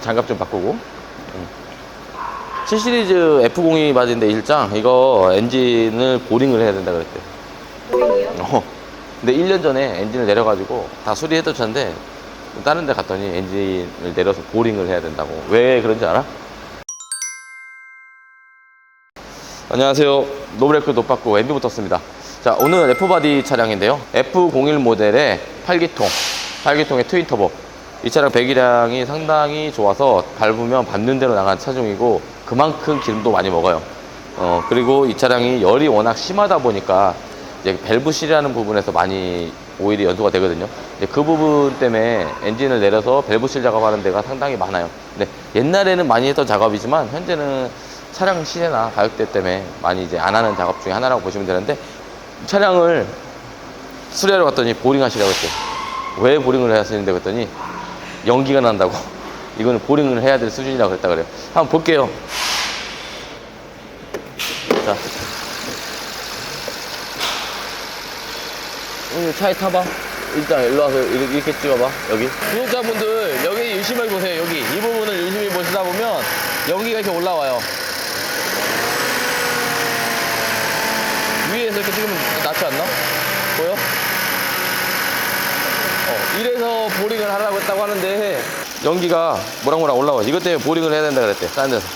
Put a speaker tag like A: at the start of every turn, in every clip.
A: 장갑 좀 바꾸고. 7 시리즈 F02 바디인데 일장. 이거 엔진을 보링을 해야 된다 그랬대.
B: 보링이요?
A: 어. 근데 1년 전에 엔진을 내려가지고 다 수리해도 쳤는데 다른 데 갔더니 엔진을 내려서 보링을 해야 된다고. 왜 그런지 알아? 안녕하세요. 노브레이크 노빠꾸 앤디 붙었습니다. 자 오늘은 F바디 차량인데요. F01 모델의 8기통. 8기통의 트윈 터보 이 차량 배기량이 상당히 좋아서 밟으면 밟는 대로 나간 차종이고 그만큼 기름도 많이 먹어요 어 그리고 이 차량이 열이 워낙 심하다 보니까 이제 밸브실이라는 부분에서 많이 오일이 연소가 되거든요. 그 부분 때문에 엔진을 내려서 밸브실 작업하는 데가 상당히 많아요. 근데 옛날에는 많이 했던 작업이지만 현재는 차량 시세나 가격대 때문에 많이 이제 안 하는 작업 중에 하나라고 보시면 되는데 차량을 수리하러 갔더니 보링 하시라고 했어요. 왜 보링을 하시는데 그랬더니 연기가 난다고. 이거는 보링을 해야 될 수준이라고 그랬다 그래요. 한번 볼게요. 자. 응, 차에 타봐. 일단 일로 와서 이렇게, 이렇게 찍어봐. 여기. 구독자분들 여기 유심히 보세요. 여기 이 부분을 유심히 보시다 보면 연기가 이렇게 올라와요. 위에서 이렇게 찍으면 낫지 않나? 보여? 어, 이래서 보링을 하라고 했다고 하는데 연기가 모락모락 올라와. 이것 때문에 보링을 해야 된다 그랬대. 딴 데서.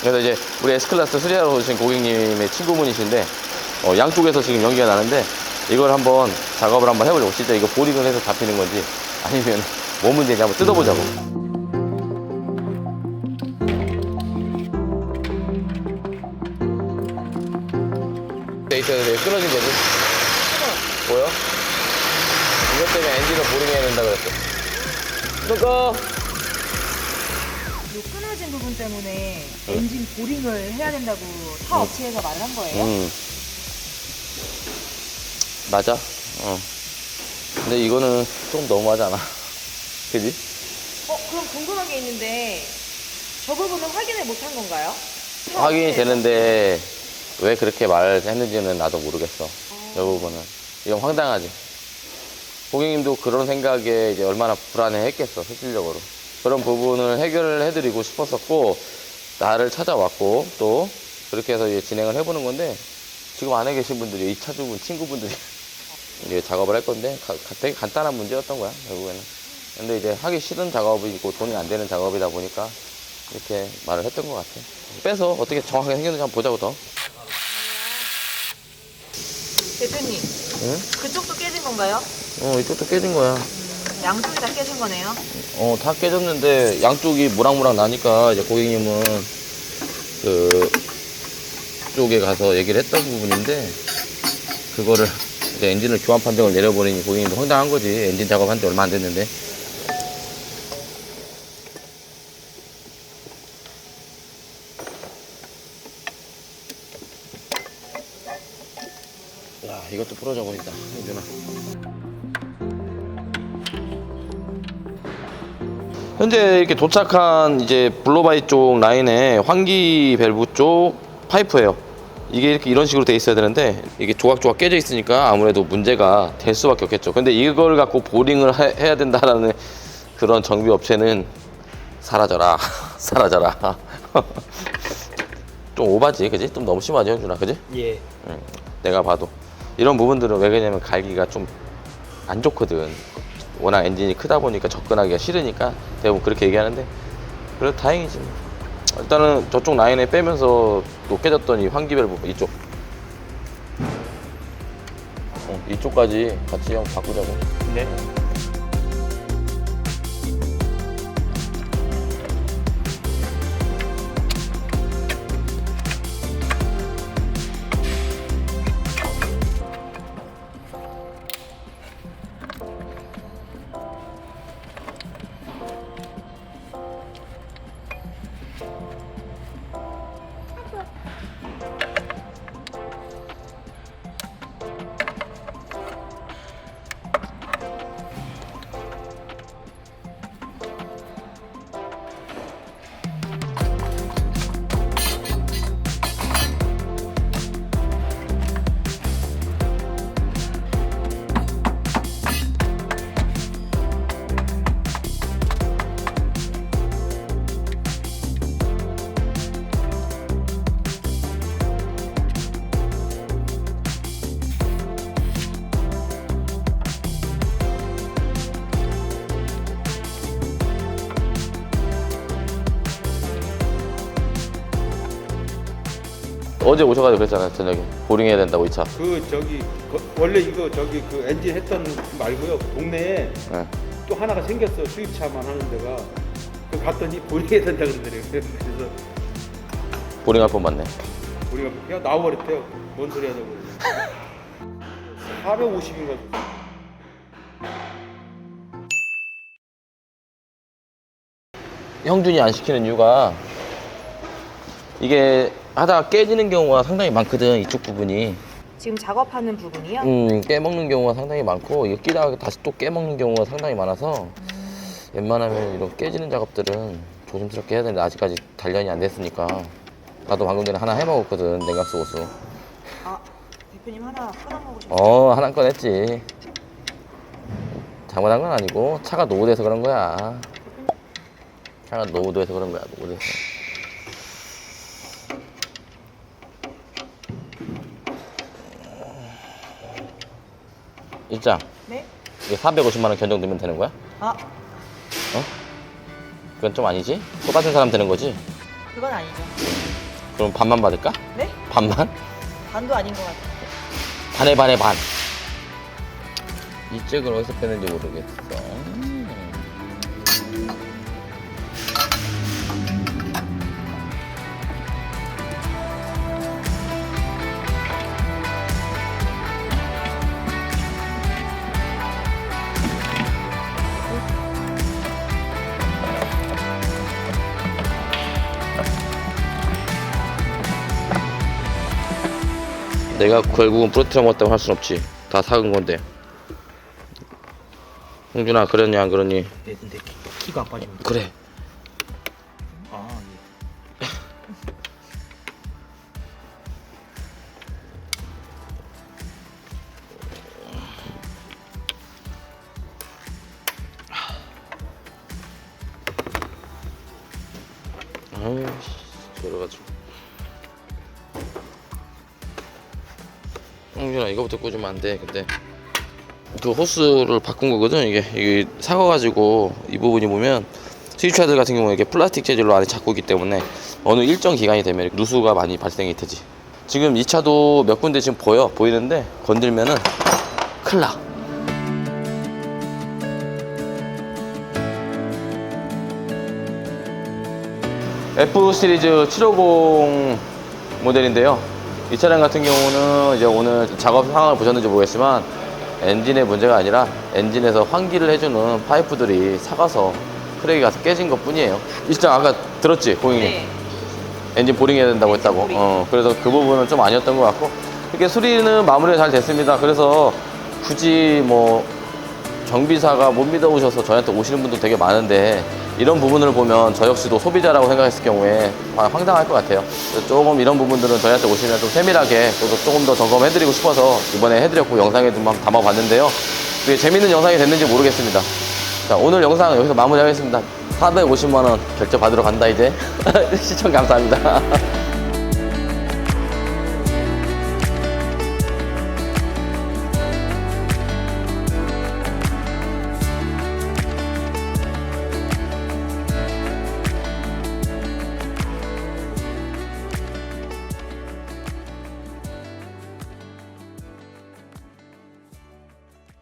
A: 그래서 이제 우리 S클래스 수리하러 오신 고객님의 친구분이신데 어, 양쪽에서 지금 연기가 나는데 이걸 한번 작업을 한번 해보려고 진짜 이거 보링을 해서 잡히는 건지 아니면 뭐 문제인지 한번 뜯어보자고 돼 있어야 돼 끊어진 거지 보여? 이것 때문에 엔진을 보링해야 된다 그랬어 끊어
B: 이 끊어진 부분 때문에 엔진 보링을 해야 된다고 타 업체에서 말을 한 거예요?
A: 음. 맞아. 어. 근데 이거는 좀 너무하지 않아? 그지?
B: 어, 그럼 궁금한 게 있는데 저 부분은 확인을 못 한 건가요? 타
A: 확인이
B: 업체에서?
A: 되는데 왜 그렇게 말했는지는 나도 모르겠어. 이 부분은. 이건 황당하지. 고객님도 그런 생각에 이제 얼마나 불안해 했겠어, 실질적으로. 그런 부분을 해결을 해드리고 싶었었고, 나를 찾아왔고, 또, 그렇게 해서 이제 진행을 해보는 건데, 지금 안에 계신 분들이, 이 차주분, 친구분들이 이제 작업을 할 건데, 가- 가- 되게 간단한 문제였던 거야, 결국에는. 근데 이제 하기 싫은 작업이고 돈이 안 되는 작업이다 보니까, 이렇게 말을 했던 것 같아. 빼서 어떻게 정확하게 생겼는지 한번 보자고 더.
B: 대표님,
A: 응?
B: 그쪽도 깨진 건가요?
A: 어, 이쪽도 깨진 거야.
B: 음, 양쪽이 다 깨진 거네요.
A: 어, 다 깨졌는데 양쪽이 무락무락 나니까 이제 고객님은 그 쪽에 가서 얘기를 했던 부분인데 그거를 이제 엔진을 교환 판정을 내려버리니 고객님도 황당한 거지. 엔진 작업한 지 얼마 안 됐는데. 야, 이것도 부러져 버린다. 현준아. 현재 이렇게 도착한 이제 블로바이 쪽 라인에 환기 밸브 쪽 파이프예요. 이게 이렇게 이런 식으로 돼 있어야 되는데 이게 조각조각 깨져 있으니까 아무래도 문제가 될 수밖에 없겠죠. 근데 이걸 갖고 보링을 해, 해야 된다라는 그런 정비 업체는 사라져라, 사라져라. 좀 오바지, 그지? 좀 너무 심하지, 현준아, 그지?
C: 예.
A: 응, 내가 봐도 이런 부분들은 왜 그러냐면 갈기가 좀 안 좋거든. 워낙 엔진이 크다 보니까 접근하기가 싫으니까 대부분 그렇게 얘기하는데 그래도 다행이지. 뭐. 일단은 저쪽 라인에 빼면서 또 깨졌던 이 환기별 부분 이쪽. 어, 이쪽까지 같이 형 바꾸자고.
C: 네.
A: 어제 오셔가지고 그랬잖아요 저녁에. 보링 해야 된다고 이차.
C: 그 저기 거- 원래 이거 저기 그 엔진 했던 말고요. 동네에
A: 네.
C: 또 하나가 생겼어 수입차만 하는 데가. 그 갔더니 보링해야 된다 그러더래요. 그래서
A: 보링 할 뻔 맞네.
C: 우리가 그냥 나와버렸대요. 뭔 소리 하냐고. 450인가
A: 형준이 안 시키는 이유가 이게 하다가 깨지는 경우가 상당히 많거든 이쪽 부분이.
B: 지금 작업하는 부분이요?
A: 음 깨먹는 경우가 상당히 많고 이거 끼다가 다시 또 깨먹는 경우가 상당히 많아서 웬만하면 이런 깨지는 작업들은 조심스럽게 해야 되는데 아직까지 단련이 안 됐으니까. 나도 방금 전에 하나 해먹었거든 냉각수 호수
B: 아 대표님 하나 끊어먹고 싶어요.
A: 어 하나 꺼냈지. 잘못한 건 아니고 차가 노후돼서 그런 거야. 차가 노후돼서 그런 거야 노후돼서 입장
B: 네?
A: 이게 450만 원 견적 넣으면 되는 거야?
B: 아
A: 그건 좀 아니지? 똑같은 사람 되는 거지?
B: 그건 아니죠.
A: 그럼 반만 받을까?
B: 네?
A: 반만?
B: 반도 아닌 것 같아요.
A: 반에 반에 반. 이 책을 어디서 뺐는지 모르겠어. 내가 결국은 부러뜨려 먹었다고 할 순 없지. 다 사은 건데. 홍준아 그러니 안 그러니?
D: 네, 근데 키, 가안 빠집니다.
A: 그래.
D: 아, 예.
A: 아이씨 저래가지고. 홍준아 이거부터 꽂으면 안 돼. 근데 그 호스를 바꾼 거거든 이게 이게 사가가지고 이 부분이 보면 수입차들 같은 경우에 이게 플라스틱 재질로 안에 잡고 있기 때문에 어느 일정 기간이 되면 누수가 많이 발생이 되지. 지금 이 차도 몇 군데 지금 보여 보이는데 건들면은 큰일 나. F 시리즈 750 모델인데요. 이 차량 같은 경우는 이제 오늘 작업 상황을 보셨는지 모르겠지만 엔진의 문제가 아니라 엔진에서 환기를 해주는 파이프들이 사가서 크랙이 가서 깨진 것 뿐이에요. 이차 아까 들었지, 고객님?
B: 네.
A: 엔진 보링 해야 된다고 했다고.
B: 보링.
A: 어, 그래서 그 부분은 좀 아니었던 것 같고. 이렇게 수리는 마무리가 잘 됐습니다. 그래서 굳이 뭐 정비사가 못 믿어오셔서 저희한테 오시는 분들 되게 많은데 이런 부분을 보면 저 역시도 소비자라고 생각했을 경우에 화- 황당할 것 같아요. 조금 이런 부분들은 저희한테 오시면 좀 세밀하게 또 조금 더 점검해드리고 싶어서 이번에 해드렸고 영상에 좀 담아봤는데요. 그게 재밌는 영상이 됐는지 모르겠습니다. 자, 오늘 영상 여기서 마무리하겠습니다. 450만원 결제 받으러 간다, 이제. 시청 감사합니다.